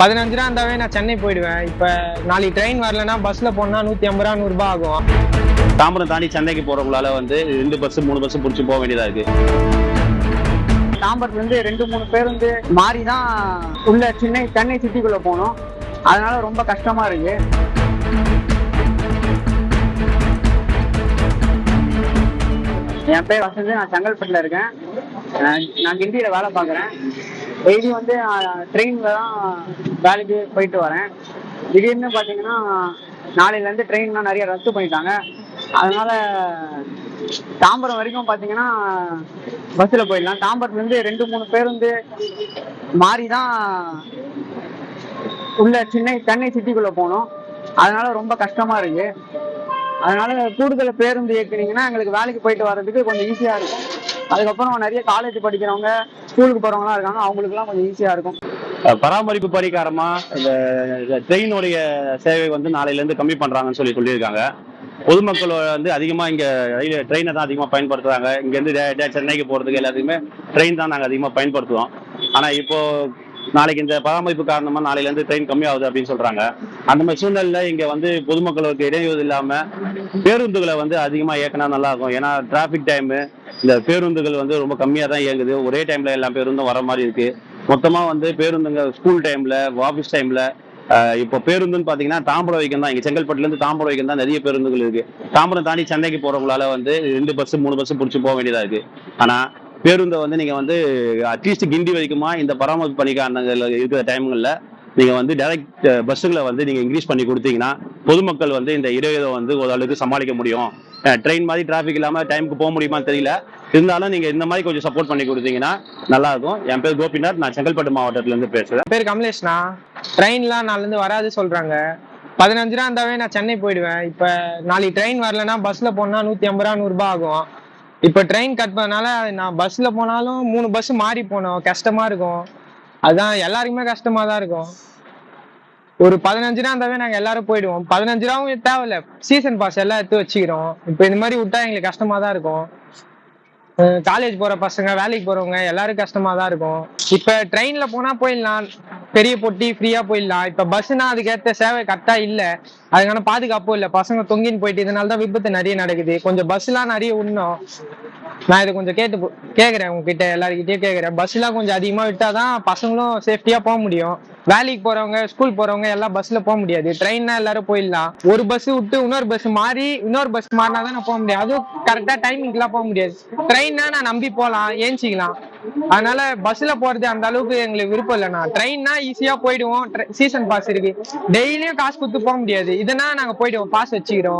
பதினஞ்சு ரூபா இருந்தாவே நான் சென்னை போயிடுவேன். இப்போ நாளைக்கு ட்ரெயின் வரலன்னா பஸ்ல போனா நூத்தி ஐம்பது ரூபா நூறுரூபா ஆகும். தாம்பரம் தாண்டி சென்னைக்கு போறவங்களால வந்து ரெண்டு பஸ் மூணு பஸ் பிடிச்சி போக வேண்டியதா இருக்கு. தாம்பரத்துல இருந்து ரெண்டு மூணு பேருந்து மாறி தான் உள்ள சென்னை சென்னை சிட்டிக்குள்ள போகணும் அதனால ரொம்ப கஷ்டமா இருக்கு. என் பேர் வசந்த் நான் செங்கல்பட்டுல இருக்கேன். நான் கிண்டியில வேலை பார்க்குறேன். டெய்லி வந்து ட்ரெயினில் தான் வேலைக்கு போயிட்டு வரேன். திடீர்னு பார்த்தீங்கன்னா நாளையிலேருந்து ட்ரெயின்லாம் நிறைய ரத்து பண்ணிட்டாங்க. அதனால தாம்பரம் வரைக்கும் பார்த்தீங்கன்னா பஸ்ஸில் போயிடலாம். தாம்பரத்துலேருந்து ரெண்டு மூணு பேருந்து மாறி தான் உள்ள சென்னை சென்னை சிட்டிக்குள்ளே போகணும். அதனால ரொம்ப கஷ்டமாக இருக்கு. அதனால கூடுதல் பேருந்து இயக்குனீங்கன்னா எங்களுக்கு வேலைக்கு போயிட்டு வர்றதுக்கு கொஞ்சம் ஈஸியாக இருக்கும். அதுக்கப்புறம் நிறைய காலேஜ் படிக்கிறவங்க ஸ்கூலுக்கு போகிறவங்களாம் இருக்காங்க அவங்களுக்குலாம் கொஞ்சம் ஈஸியாக இருக்கும். பராமரிப்பு பரிகாரமா இந்த ட்ரெயினுடைய சேவை வந்து நாளையில இருந்து கம்மி பண்றாங்கன்னு சொல்லி சொல்லியிருக்காங்க. பொதுமக்கள் வந்து அதிகமா இங்க ரயில் ட்ரெயினை தான் அதிகமா பயன்படுத்துறாங்க. இங்க இருந்து டே- சென்னைக்கு போறதுக்கு எல்லாத்துக்குமே ட்ரெயின் தான் நாங்க அதிகமா பயன்படுத்துவோம் ஆனா இப்போ நாளைக்கு இந்த பராமரிப்பு காரணமா நாளையில இருந்து ட்ரெயின் கம்மியாகுது அப்படின்னு சொல்றாங்க. அந்த மாதிரி சூழ்நிலையில இங்க வந்து பொதுமக்களுக்கு இடையூறு இல்லாம பேருந்துகளை வந்து அதிகமா இயக்கினா நல்லா இருக்கும். ஏன்னா டிராபிக் டைமு இந்த பேருந்துகள் வந்து ரொம்ப கம்மியா தான் இயங்குது. ஒரே டைம்ல எல்லா பேருந்தும் வர மாதிரி இருக்கு. மொத்தமா வந்து பேருந்துங்க ஸ்கூல் டைம்ல ஆஃபீஸ் டைம்ல இப்போ பேருந்துன்னு பாத்தீங்கன்னா தாம்பரம் வைக்கம் தான். இங்க செங்கல்பட்டுல இருந்து தாம்பரம் வைக்கம் தான் நிறைய பேருந்துகள் இருக்கு. தாம்பரம் தாண்டி சென்னைக்கு போறவங்களால வந்து ரெண்டு பஸ் மூணு பஸ் பிடிச்சி போக வேண்டியதா இருக்கு. ஆனா பேருந்தை வந்து நீங்க வந்து அட்லீஸ்ட் கிண்டி வரைக்குமா இந்த பராமரிப்பு பணிக்கான இருக்கிற டைம்களில் நீங்கள் வந்து டைரக்ட் பஸ்ஸுகளை வந்து நீங்கள் இன்க்ரீஸ் பண்ணி கொடுத்தீங்கன்னா பொதுமக்கள் வந்து இந்த இடையூறை வந்து ஓரளவுக்கு சமாளிக்க முடியும். ட்ரெயின் மாதிரி டிராஃபிக் இல்லாமல் டைமுக்கு போக முடியுமான்னு தெரியல. இருந்தாலும் நீங்கள் இந்த மாதிரி கொஞ்சம் சப்போர்ட் பண்ணி கொடுத்தீங்கன்னா நல்லா இருக்கும். என் பேர் கோபிநாத். நான் செங்கல்பட்டு மாவட்டத்துலேருந்து பேசுகிறேன் பேர் கமலேஷ்ண்ணா ட்ரெயின்லாம் நாளிலேருந்து வராது சொல்கிறாங்க பதினஞ்சு ரூபா இருந்தாவே நான் சென்னை போயிடுவேன். இப்போ நாளைக்கு ட்ரெயின் வரலன்னா பஸ்ஸில் போனால் நூற்றி ஐம்பது ரூபா நூறுரூபா ஆகும். இப்போ ட்ரெயின் கட் பண்ணனால நான் பஸ்ஸில் போனாலும் மூணு பஸ் மாறி போனோம். கஷ்டமாக இருக்கும். அதுதான் எல்லாருக்குமே கஷ்டமா தான் இருக்கும். ஒரு பதினஞ்சு ரூபா இருந்தாவே நாங்க எல்லாரும் போயிடுவோம். பதினஞ்சு ரூபாவும் தேவையில்ல. சீசன் பாஸ் எல்லாம் எடுத்து வச்சுக்கிறோம். இப்போ இந்த மாதிரி விட்டா எங்களுக்கு கஷ்டமா தான் இருக்கும் காலேஜ் போற பசங்க வேலைக்கு போறவங்க எல்லாரும் கஷ்டமா தான் இருக்கும். இப்ப ட்ரெயின்ல போனா போயிடலாம். பெரிய பொட்டி ஃப்ரீயா போயிடலாம். இப்ப பஸ்னா அதுக்கேற்ற சேவை கரெக்டா இல்ல. அதுக்கான பாதுகாப்பும் இல்ல. பசங்க தொங்கின்னு போயிட்டு இதனால தான் விபத்து நிறைய நடக்குது. கொஞ்சம் பஸ் எல்லாம் நிறைய உண்ணும் நான் இதை கொஞ்சம் கேட்டு கேட்குறேன் உங்ககிட்ட எல்லாருக்கிட்டயும் கேட்குறேன் பஸ்லாம் கொஞ்சம் கொஞ்சம் விட்டால் விட்டாதான் பசங்களும் சேஃப்டியாக போக முடியும். வேலைக்கு போறவங்க ஸ்கூல் போறவங்க எல்லாம் பஸ்ல போக முடியாது. ட்ரெயின்னா எல்லாரும் போயிடலாம். ஒரு பஸ் விட்டு இன்னொரு பஸ் மாறி இன்னொரு பஸ் மாறினா தான் நான் போக முடியும். அதுவும் கரெக்டா டைமிங்லாம் போக முடியாது. ட்ரெயின்னா நான் நம்பி போகலாம் ஏஞ்சிக்கலாம். அதனால பஸ்ல போறது அந்த அளவுக்கு எங்களுக்கு விருப்பம் இல்லைண்ணா ட்ரெயின்னா ஈஸியா போயிடுவோம். சீசன் பாஸ் இருக்கு. டெய்லியும் காசு கொடுத்து போக முடியாது. இதனா நாங்க போயிடுவோம் பாஸ் வச்சுக்கிறோம்.